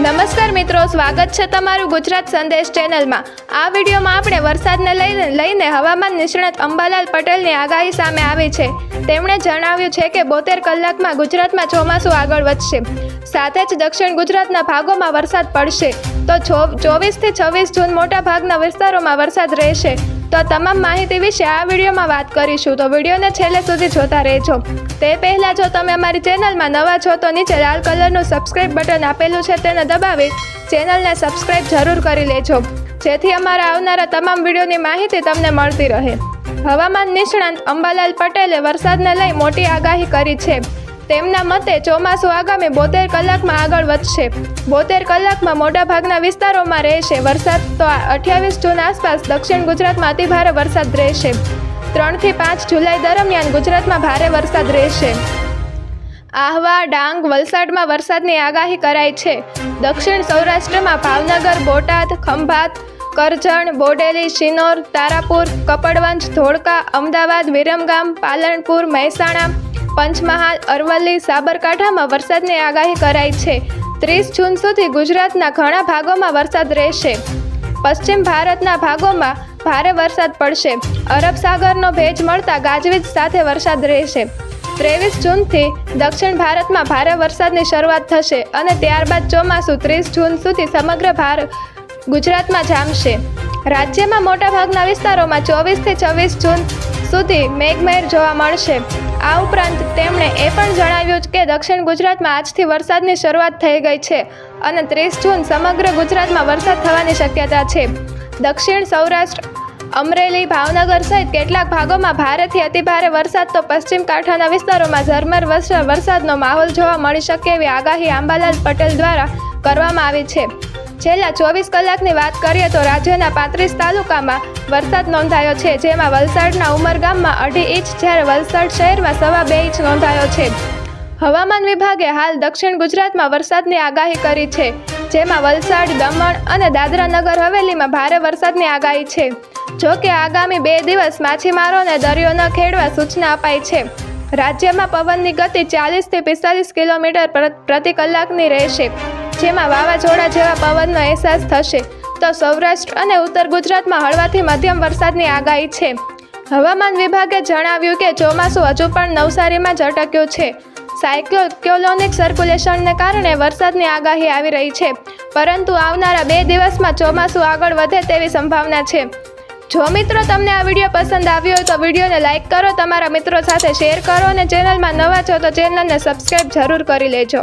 નમસ્કાર મિત્રો, સ્વાગત છે તમારું ગુજરાત સંદેશ ચેનલમાં. આ વિડીયોમાં આપણે વરસાદને લઈને લઈને હવામાન નિષ્ણાત અંબાલાલ પટેલની આગાહી સામે આવી છે. તેમણે જણાવ્યું છે કે બોતેર કલાકમાં ગુજરાતમાં ચોમાસું આગળ વધશે. સાથે જ દક્ષિણ ગુજરાતના ભાગોમાં વરસાદ પડશે. તો ચોવીસથી છવ્વીસ જૂન મોટા ભાગના વિસ્તારોમાં વરસાદ રહેશે. તો તમામ માહિતી વિશે આ વિડીયોમાં વાત કરીશું. તો વિડીયોને છેલ્લે સુધી જોતા રહેજો. તે પહેલાં જો તમે અમારી ચેનલમાં નવા છો, તો નીચે લાલ કલરનું સબસ્ક્રાઇબ બટન આપેલું છે, તેને દબાવી ચેનલને સબસ્ક્રાઇબ જરૂર કરી લેજો. જેથી અમારા આવનારા તમામ વિડીયોની માહિતી તમને મળતી રહે. હવામાન નિષ્ણાંત અંબાલાલ પટેલે વરસાદને લઈ મોટી આગાહી કરી છે. તેમના મતે ચોમાસું આગામી બોતેર કલાકમાં આગળ વધશે. બોતેર કલાકમાં મોટાભાગના વિસ્તારોમાં રહેશે વરસાદ, તો અઠ્યાવીસ જૂન આસપાસ દક્ષિણ ગુજરાતમાં અતિભારે વરસાદ રહેશે. ત્રણથી પાંચ જુલાઈ દરમિયાન ગુજરાતમાં ભારે વરસાદ રહેશે. આહવા, ડાંગ, વલસાડમાં વરસાદની આગાહી કરાઈ છે. દક્ષિણ સૌરાષ્ટ્રમાં ભાવનગર, બોટાદ, ખંભાત કરજણ, બોડેલી, શિનોર, તારાપુર, કપડવંજ, ધોળકા, અમદાવાદ, વિરમગામ, પાલનપુર, મહેસાણા, પંચમહાલ, અરવલ્લી, સાબરકાંઠામાં વરસાદની આગાહી કરાઈ છે. ત્રીસ જૂન સુધી ગુજરાતના ઘણા ભાગોમાં વરસાદ રહેશે. પશ્ચિમ ભારતના ભાગોમાં ભારે વરસાદ પડશે. અરબ સાગરનો ભેજ મળતા ગાજવીજ સાથે વરસાદ રહેશે. ત્રેવીસ જૂનથી દક્ષિણ ભારતમાં ભારે વરસાદની શરૂઆત થશે અને ત્યારબાદ ચોમાસું ત્રીસ જૂન સુધી સમગ્ર ભારત ગુજરાતમાં જામશે. રાજ્યમાં મોટાભાગના વિસ્તારોમાં ચોવીસથી છવ્વીસ જૂન સુધી મેઘમહેર જોવા મળશે. આ ઉપરાંત તેમણે એ પણ જણાવ્યું કે દક્ષિણ ગુજરાતમાં આજથી વરસાદની શરૂઆત થઈ ગઈ છે અને ત્રીસ જૂન સમગ્ર ગુજરાતમાં વરસાદ થવાની શક્યતા છે. દક્ષિણ સૌરાષ્ટ્ર, અમરેલી, ભાવનગર સહિત કેટલાક ભાગોમાં ભારેથી અતિભારે વરસાદ તો પશ્ચિમ કાંઠાના વિસ્તારોમાં ઝરમર વરસા- વરસાદનો માહોલ જોવા મળી શકે એવી આગાહી આંબાલાલ પટેલ દ્વારા કરવામાં આવી છે. છેલ્લા ચોવીસ કલાકની વાત કરીએ તો રાજ્યના પાંત્રીસ તાલુકામાં વરસાદ નોંધાયો છે, જેમાં વલસાડના ઉમરગામમાં અઢી ઇંચ, જ્યારે વલસાડ શહેરમાં સવા બે ઇંચ નોંધાયો છે. હવામાન વિભાગે હાલ દક્ષિણ ગુજરાતમાં વરસાદની આગાહી કરી છે, જેમાં વલસાડ, દમણ અને દાદરા નગર હવેલીમાં ભારે વરસાદની આગાહી છે. જો કે આગામી બે દિવસ માછીમારોને દરિયો ન ખેડવા સૂચના અપાઈ છે. રાજ્યમાં પવનની ગતિ ચાલીસથી પિસ્તાલીસ કિલોમીટર પ્રતિ કલાકની રહેશે. જેમાં વાવાઝોડા જેવા પવનનો અહેસાસ થશે. તો સૌરાષ્ટ્ર અને ઉત્તર ગુજરાતમાં હળવાથી મધ્યમ વરસાદની આગાહી છે. હવામાન વિભાગે જણાવ્યું કે ચોમાસું હજુ પણ નવસારીમાં જ અટક્યું છે. સાયક્લોક્યોલોનિક સર્ક્યુલેશનને કારણે વરસાદની આગાહી આવી રહી છે. પરંતુ આવનારા બે દિવસમાં ચોમાસું આગળ વધે તેવી સંભાવના છે. જો મિત્રો તમને આ વીડિયો પસંદ આવ્યો હોય તો વિડીયોને લાઇક કરો, તમારા મિત્રો સાથે શેર કરો અને ચેનલમાં નવા છો તો ચેનલને સબસ્ક્રાઈબ જરૂર કરી લેજો.